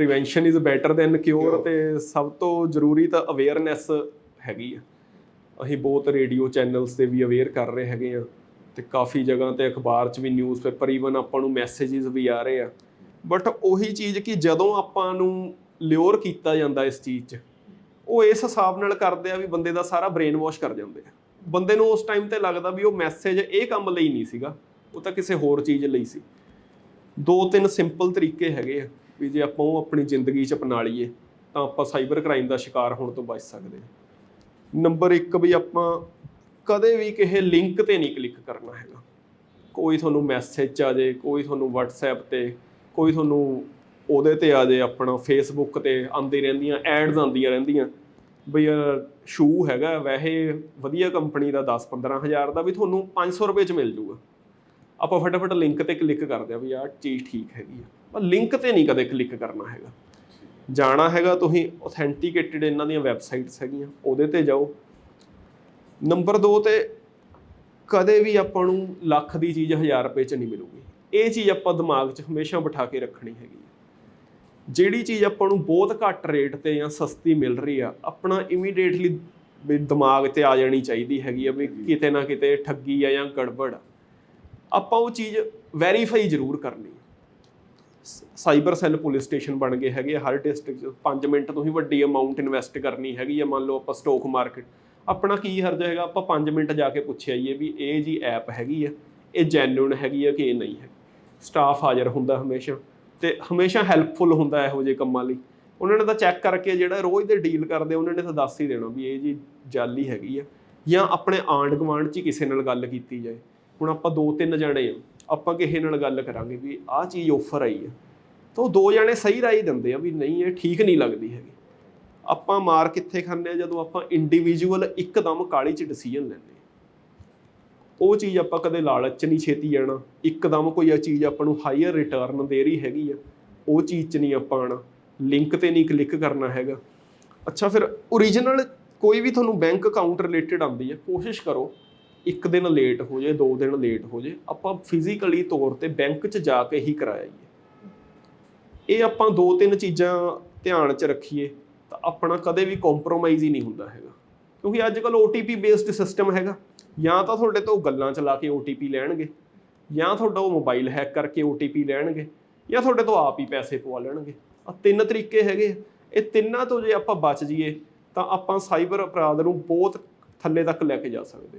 Prevention is better than cure ਤੇ ਸਭ ਤੋਂ ਜ਼ਰੂਰੀ ਤਾਂ ਅਵੇਅਰਨੈਸ ਹੈਗੀ ਆ। ਅਸੀਂ ਬਹੁਤ ਰੇਡੀਓ ਚੈਨਲਸ ਤੇ ਵੀ ਅਵੇਅਰ ਕਰ ਰਹੇ ਹੈਗੇ ਆ ਤੇ ਕਾਫੀ ਜਗ੍ਹਾ ਤੇ ਅਖਬਾਰ 'ਚ ਵੀ ਨਿਊਜ਼ਪੇਪਰ ਈਵਨ ਆਪਾਂ ਨੂੰ ਮੈਸੇजेस ਵੀ ਆ ਰਹੇ ਆ। ਬਟ ਉਹੀ ਚੀਜ਼ ਕਿ ਜਦੋਂ ਆਪਾਂ ਨੂੰ ਲਿਓਰ ਕੀਤਾ ਜਾਂਦਾ ਇਸ ਚੀਜ਼ 'ਚ ਉਹ ਇਸ ਹਿਸਾਬ ਨਾਲ ਕਰਦੇ ਆ ਵੀ ਬੰਦੇ ਦਾ ਸਾਰਾ ਬ੍ਰੇਨ ਵਾਸ਼ ਕਰ ਜਾਂਦੇ ਆ। ਬੰਦੇ ਨੂੰ ਉਸ ਟਾਈਮ ਤੇ ਲੱਗਦਾ ਵੀ ਉਹ ਮੈਸੇਜ ਇਹ ਕੰਮ ਲਈ ਨਹੀਂ ਸੀਗਾ ਉਹ ਤਾਂ ਕਿਸੇ ਹੋਰ ਚੀਜ਼ ਲਈ ਸੀ। ਦੋ ਤਿੰਨ ਸਿੰਪਲ ਤਰੀਕੇ ਹੈਗੇ ਆ। ਵੀ ਜੇ ਆਪਾਂ ਉਹ ਆਪਣੀ ਜ਼ਿੰਦਗੀ 'ਚ ਅਪਣਾ ਲਈਏ, ਤਾਂ ਆਪਾਂ ਸਾਈਬਰ ਕ੍ਰਾਈਮ ਦਾ ਸ਼ਿਕਾਰ ਹੋਣ ਤੋਂ ਬਚ ਸਕਦੇ ਹਾਂ। ਨੰਬਰ 1 ਵੀ ਆਪਾਂ ਕਦੇ ਵੀ ਕਿਸੇ ਲਿੰਕ ਤੇ ਨਹੀਂ ਕਲਿੱਕ ਕਰਨਾ ਹੈਗਾ। ਕੋਈ ਤੁਹਾਨੂੰ ਮੈਸੇਜ ਆ ਜੇ, ਕੋਈ ਤੁਹਾਨੂੰ WhatsApp ਤੇ, ਕੋਈ ਤੁਹਾਨੂੰ ਉਹਦੇ ਤੇ ਆ ਜੇ, ਆਪਣਾ ਫੇਸਬੁੱਕ ਤੇ ਆਉਂਦੀ ਰਹਿੰਦੀਆਂ ਐਡਸ ਆਉਂਦੀਆਂ ਰਹਿੰਦੀਆਂ, ਬਈ ਸ਼ੂ ਹੈਗਾ, ਵੈਸੇ ਵਧੀਆ ਕੰਪਨੀ ਦਾ 10 15000 ਦਾ ਵੀ ਤੁਹਾਨੂੰ 500 ਰੁਪਏ ਚ ਮਿਲ ਜੂਗਾ। ਆਪਾਂ ਫਟਾਫਟ ਲਿੰਕ ਤੇ ਕਲਿੱਕ ਕਰਦੇ ਆ ਵੀ ਆਹ ਚੀਜ਼ ਠੀਕ ਹੈਗੀ ਆ। ਪਰ ਲਿੰਕ ਤੇ ਨਹੀਂ ਕਦੇ ਕਲਿੱਕ ਕਰਨਾ ਹੈਗਾ। ਜਾਣਾ ਹੈਗਾ ਤੁਸੀਂ ਆਥੈਂਟੀਕੇਟਿਡ ਇਹਨਾਂ ਦੀਆਂ ਵੈਬਸਾਈਟਸ ਹੈਗੀਆਂ ਉਹਦੇ ਤੇ ਜਾਓ। ਨੰਬਰ 2 ਤੇ ਕਦੇ ਵੀ ਆਪਾਂ ਨੂੰ ਲੱਖ ਦੀ ਚੀਜ਼ 1000 ਰੁਪਏ ਚ ਨਹੀਂ ਮਿਲੂਗੀ। ਇਹ ਚੀਜ਼ ਆਪਾਂ ਦਿਮਾਗ 'ਚ ਹਮੇਸ਼ਾ ਬਿਠਾ ਕੇ ਰੱਖਣੀ ਹੈਗੀ ਜਿਹੜੀ ਚੀਜ਼ ਆਪਾਂ ਨੂੰ ਬਹੁਤ ਘੱਟ ਰੇਟ ਤੇ ਜਾਂ ਸਸਤੀ ਮਿਲ ਰਹੀ ਆ ਆਪਣਾ ਇਮੀਡੀਏਟਲੀ ਵੀ ਦਿਮਾਗ ਤੇ ਆ ਜਾਣੀ ਚਾਹੀਦੀ ਹੈਗੀ ਆ ਵੀ ਕਿਤੇ ਨਾ ਕਿਤੇ ਠੱਗੀ ਆ ਜਾਂ ਗੜਬੜ ਆਪਾਂ ਉਹ ਚੀਜ਼ ਵੈਰੀਫਾਈ ਜ਼ਰੂਰ ਕਰਨੀ। ਸਾਈਬਰ ਸੈੱਲ ਪੁਲਿਸ ਸਟੇਸ਼ਨ ਬਣ ਗਏ ਹੈਗੇ ਆ, ਹਰ ਡਿਸਟ੍ਰਿਕਟ 'ਚ। 5 ਮਿੰਟ ਤੁਸੀਂ ਵੱਡੀ ਅਮਾਉਂਟ ਇਨਵੈਸਟ ਕਰਨੀ ਹੈਗੀ ਆ, ਮੰਨ ਲਓ ਆਪਾਂ ਸਟਾਕ ਮਾਰਕੀਟ ਆਪਣਾ ਕੀ ਹਰਜ ਹੈਗਾ? ਆਪਾਂ 5 ਮਿੰਟ ਜਾ ਕੇ ਪੁੱਛਿਆ ਆਈਏ ਵੀ ਇਹ ਜੀ ਐਪ ਹੈਗੀ ਆ, ਇਹ ਜੈਨੂਇਨ ਹੈਗੀ ਆ ਕਿ ਇਹ ਨਹੀਂ ਹੈ ਸਟਾਫ ਹਾਜ਼ਰ ਹੁੰਦਾ ਹਮੇਸ਼ਾ ਤੇ ਹਮੇਸ਼ਾ ਹੈਲਪਫੁਲ ਹੁੰਦਾ ਇਹੋ ਜਿਹੇ ਕੰਮਾਂ ਲਈ। ਉਹਨਾਂ ਨੇ ਤਾਂ ਚੈੱਕ ਕਰਕੇ ਜਿਹੜਾ ਰੋਜ਼ ਦੇ ਡੀਲ ਕਰਦੇ, ਉਹਨਾਂ ਨੇ ਤਾਂ ਦੱਸ ਹੀ ਦੇਣਾ ਵੀ ਇਹ ਜੀ ਜਾਲੀ ਹੈਗੀ ਆ। ਜਾਂ ਆਪਣੇ ਆਂਡ ਗਵਾਂਡ 'ਚ ਹੀ ਕਿਸੇ ਨਾਲ ਗੱਲ ਕੀਤੀ ਜਾਏ। ਹੁਣ ਆਪਾਂ ਦੋ ਤਿੰਨ ਜਣੇ ਆ ਆਪਾਂ ਕਿਸੇ ਨਾਲ ਗੱਲ ਕਰਾਂਗੇ ਵੀ ਆਹ ਚੀਜ਼ ਆਫਰ ਆਈ ਆ ਤਾਂ ਉਹ ਦੋ ਜਣੇ ਸਹੀ ਰਾਏ ਦਿੰਦੇ ਆ ਵੀ ਨਹੀਂ, ਇਹ ਠੀਕ ਨਹੀਂ ਲੱਗਦੀ ਹੈਗੀ। ਆਪਾਂ ਮਾਰ ਕਿੱਥੇ ਖਾਂਦੇ ਆ? ਜਦੋਂ ਆਪਾਂ ਇੰਡੀਵਿਜੂਅਲ ਇੱਕਦਮ ਕਾਲੀ 'ਚ ਡਿਸੀਜਨ ਲੈਂਦੇ ਉਹ ਚੀਜ਼ ਆਪਾਂ ਕਦੇ ਲਾਲਚ 'ਚ ਨਹੀਂ ਛੇਤੀ ਜਾਣਾ ਇੱਕਦਮ ਕੋਈ ਆ ਚੀਜ਼ ਆਪਾਂ ਨੂੰ ਹਾਈਅਰ ਰਿਟਰਨ ਦੇ ਰਹੀ ਹੈਗੀ ਆ। ਉਹ ਚੀਜ਼ 'ਚ ਨਹੀਂ ਆਪਾਂ ਆਣਾ ਲਿੰਕ ਤੇ ਨਹੀਂ ਕਲਿੱਕ ਕਰਨਾ ਹੈਗਾ। ਅੱਛਾ, ਫਿਰ ਓਰੀਜਨਲ ਕੋਈ ਵੀ ਤੁਹਾਨੂੰ ਬੈਂਕ ਅਕਾਊਂਟ ਰਿਲੇਟਡ ਆਉਂਦੀ ਹੈ ਕੋਸ਼ਿਸ਼ ਕਰੋ ਇੱਕ ਦਿਨ ਲੇਟ ਹੋ ਜਾਏ, ਦੋ ਦਿਨ ਲੇਟ ਹੋ ਜਾਏ, ਆਪਾਂ ਫਿਜ਼ੀਕਲੀ ਤੌਰ ਤੇ ਬੈਂਕ 'ਚ ਜਾ ਕੇ ਹੀ ਕਰਾਈਏ। ਇਹ ਆਪਾਂ ਦੋ ਤਿੰਨ ਚੀਜ਼ਾਂ ਧਿਆਨ 'ਚ ਰੱਖੀਏ, ਤਾਂ ਆਪਣਾ ਕਦੇ ਵੀ ਕੰਪਰੋਮਾਈਜ਼ ਹੀ ਨਹੀਂ ਹੁੰਦਾ ਹੈਗਾ। ਕਿਉਂਕਿ ਅੱਜ ਕੱਲ OTP ਬੇਸਡ ਸਿਸਟਮ ਹੈਗਾ। ਜਾਂ ਤਾਂ ਤੁਹਾਡੇ ਤੋਂ ਗੱਲਾਂ ਚਲਾ ਕੇ OTP ਲੈਣਗੇ, ਜਾਂ ਤੁਹਾਡਾ ਉਹ ਮੋਬਾਈਲ ਹੈਕ ਕਰਕੇ OTP ਲੈਣਗੇ, ਜਾਂ ਤੁਹਾਡੇ ਤੋਂ ਆਪ ਹੀ ਪੈਸੇ ਪਵਾ ਲੈਣਗੇ। ਆ ਤਿੰਨ ਤਰੀਕੇ ਹੈਗੇ ਇਹ ਤਿੰਨਾਂ ਤੋਂ ਜੇ ਆਪਾਂ ਬਚ ਜਾਈਏ, ਤਾਂ ਆਪਾਂ ਸਾਈਬਰ ਅਪਰਾਧ ਨੂੰ ਬਹੁਤ ਥੱਲੇ ਤੱਕ ਲੈ ਕੇ ਜਾ ਸਕਦੇ